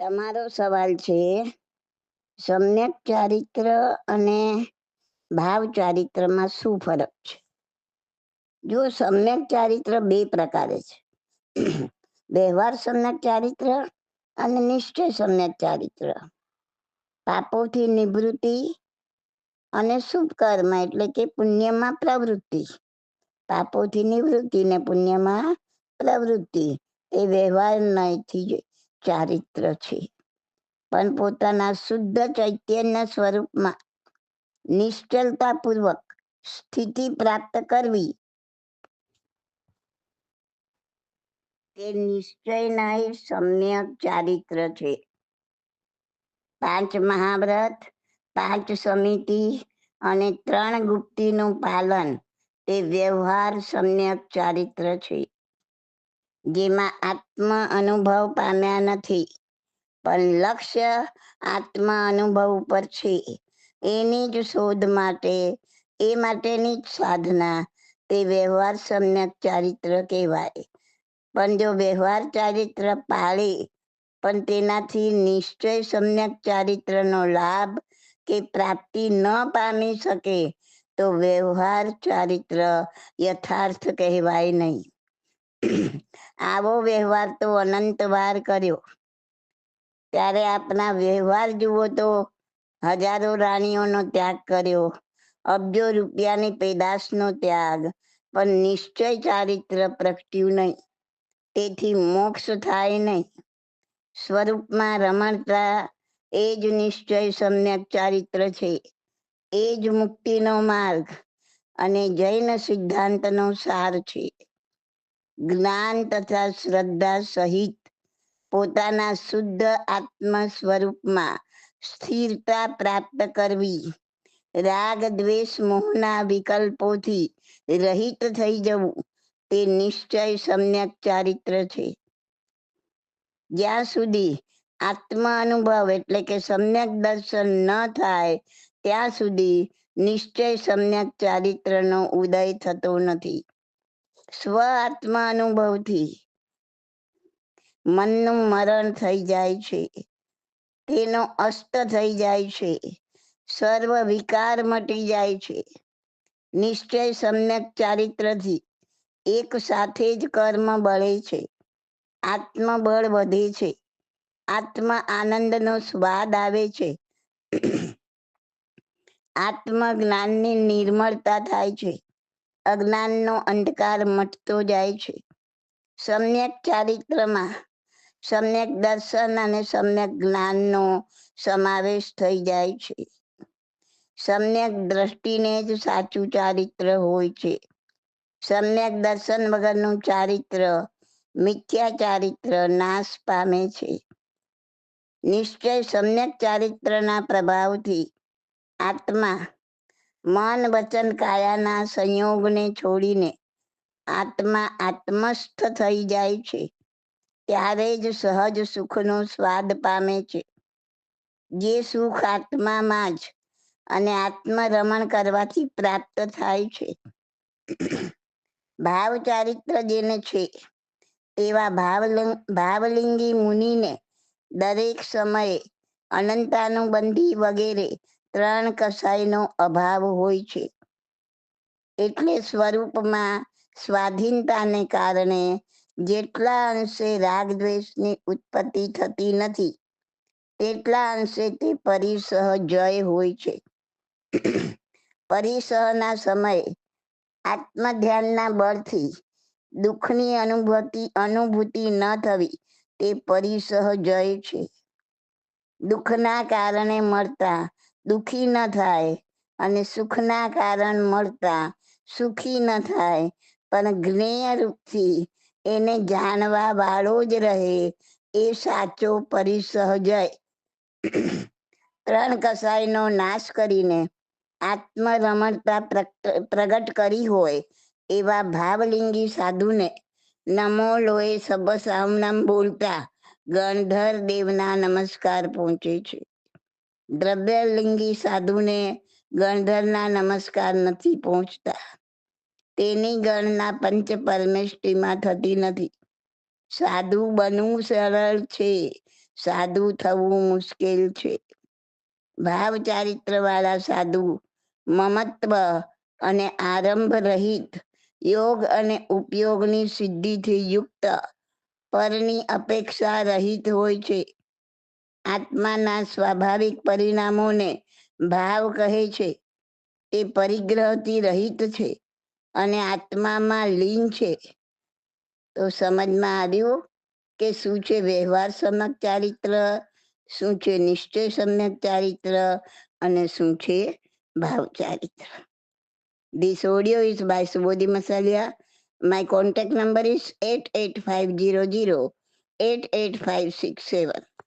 તમારો સવાલ છે, સમ્યક ચારિત્ર અને ભાવ ચારિત્રમાં શું ફરક છે? જો સમ્યક ચારિત્ર બે પ્રકારે છે, વ્યવહાર સમ્યક ચારિત્ર અને નિશ્ચય સમ્યક ચારિત્ર. પાપોથી નિવૃત્તિ અને શુભ કર્મ એટલે કે પુણ્યમાં પ્રવૃત્તિ. પાપોથી નિવૃત્તિ ને પુણ્યમાં પ્રવૃત્તિ. એ વ્યવહાર નયથી ચારિત્ર છે પણ પોતાના શુદ્ધ ચૈતન્ય સ્વરૂપમાં નિશ્ચલતાપૂર્વક સ્થિતિ પ્રાપ્ત કરવી. તે નિશ્ચયના સમ્યક ચારિત્ર છે. પાંચ મહાવ્રત, પાંચ સમિતિ અને ત્રણ ગુપ્તિનું પાલન તે વ્યવહાર સમ્યક ચારિત્ર છે. જેમાં આત્મ અનુભવ પામ્યા નથી, પણ લક્ષ્ય આત્મ અનુભવ ઉપર છે. એની જ શોધ માટે, એ માટેની જ સાધના, તે વ્યવહાર સમ્યક ચારિત્ર કહેવાય. પણ જો વ્યવહાર ચારિત્ર પાળે, પણ તેનાથી નિશ્ચય સમ્યક ચારિત્રનો લાભ કે પ્રાપ્તિ ન પામી શકે, તો વ્યવહાર ચારિત્ર યથાર્થ કહેવાય નહીં. આવો વ્યવહાર તો અનંત વાર કર્યો. ત્યારે આપના વ્યવહાર જુઓ તો હજારો રાણીઓનો ત્યાગ કર્યો. અબજો રૂપિયાની પેદાશનો ત્યાગ. પણ નિશ્ચય ચારિત્ર પ્રગટ્યું નહીં. તેથી મોક્ષ થાય નહીં. સ્વરૂપમાં રમણતા એ જ નિશ્ચય સમ્યક ચારિત્ર છે. એ જ મુક્તિનો માર્ગ અને જૈન સિદ્ધાંતનો સાર છે. જ્ઞાન તથા શ્રદ્ધા સહિત પોતાના શુદ્ધ આત્મ સ્વરૂપમાં સ્થિરતા પ્રાપ્ત કરવી. રાગ, દ્વેષ, મોહના વિકલ્પોથી રહિત થઈ જવું. તે નિશ્ચય સમ્યક ચારિત્ર છે. જ્યાં સુધી આત્મ અનુભવ એટલે કે સમ્યક દર્શન ન થાય, ત્યાં સુધી નિશ્ચય સમ્યક ચારિત્રનો ઉદય થતો નથી. સ્વ આત્મ અનુભવથી મનનું મરણ થઈ જાય છે. તેનો અસ્ત થઈ જાય છે. સર્વ વિકાર મટી જાય છે. નિશ્ચય સમ્યક ચારિત્રથી એક સાથે જ કર્મ બળે છે. આત્મબળ વધે છે. આત્મા આનંદનો સ્વાદ આવે છે. આત્મ જ્ઞાનની નિર્મળતા થાય છે. અજ્ઞાનનો અંધકાર મટતો જાય છે. સમ્યક ચારિત્રમાં સમ્યક દર્શન અને સમ્યક જ્ઞાનનો સમાવેશ થઈ જાય છે. સમ્યક દ્રષ્ટિને જ સાચું ચારિત્ર હોય છે. સમ્યક દર્શન વગરનું ચારિત્ર મિથ્યા ચારિત્ર નાશ પામે છે. નિશ્ચય સમ્યક ચારિત્રના પ્રભાવથી આત્મા મન વચન કાયાના સંયોગને છોડીને આત્મા આત્મસ્થ થઈ જાય છે. ત્યારે જ સહજ સુખનો સ્વાદ પામે છે. જે સુખ આત્મામાં જ અને આત્મરમણ કરવાથી પ્રાપ્ત થાય છે. ભાવ ચારિત્ર જેને છે, એવા ભાવલિંગ મુનિને દરેક સમયે અનંતાનુબંધી વગેરે ત્રણ કસાયનો અભાવ હોય છે. એટલે સ્વરૂપમાં સ્વાધીનતાને કારણે જેટલા અંશે રાગ દ્વેષની ઉત્પત્તિ થતી નથી, તેટલા અંશે તે પરિસહ જય હોય છે. પરિસહના સમયે આત્મધ્યાનના બળથી દુઃખની અનુભૂતિ અનુભૂતિ ન થવી તે પરિસહ જય છે. દુઃખના કારણે મળતા દુઃખી ન થાય અને સુખના કારણ મળતા સુખી ન થાય. પણ જ્ઞેય રૂપથી એને જાણવા વાળો જ રહે એ સાચો પરિસહજય ત્રણ કસાયનો નાશ કરીને આત્મ રમણતા પ્રગટ કરી હોય એવા ભાવલિંગી સાધુને નમો લોએ સબ સામનામ બોલતા ગણધર દેવના નમસ્કાર પહોંચે છે. દ્રવ્યલિંગી સાધુને ગણધરના નમસ્કાર નથી પહોંચતા. તેની ગણના પંચ પરમેષ્ટિમાં થતી નથી. સાધુ બનવું સરળ છે. સાધુ થવું મુશ્કેલ છે. ભાવ ચારિત્ર વાળા સાધુ, મમત્વ અને આરંભ રહિત યોગ અને ઉપયોગની સિદ્ધિથી યુક્ત, પરની અપેક્ષા રહિત હોય છે. આત્માના સ્વાભાવિક પરિણામોને ભાવ કહે છે એ પરિગ્રહથી રહિત છે અને આત્મામાં લીન છે તો સમજમાં આવ્યું કે શું છે વ્યવહાર સમ્યક ચારિત્ર, શું છે નિશ્ચય સમ્યક ચારિત્ર અને શું છે ભાવ ચારિત્ર This audio is by Subodhi Masalia. My contact number is 88500 88567.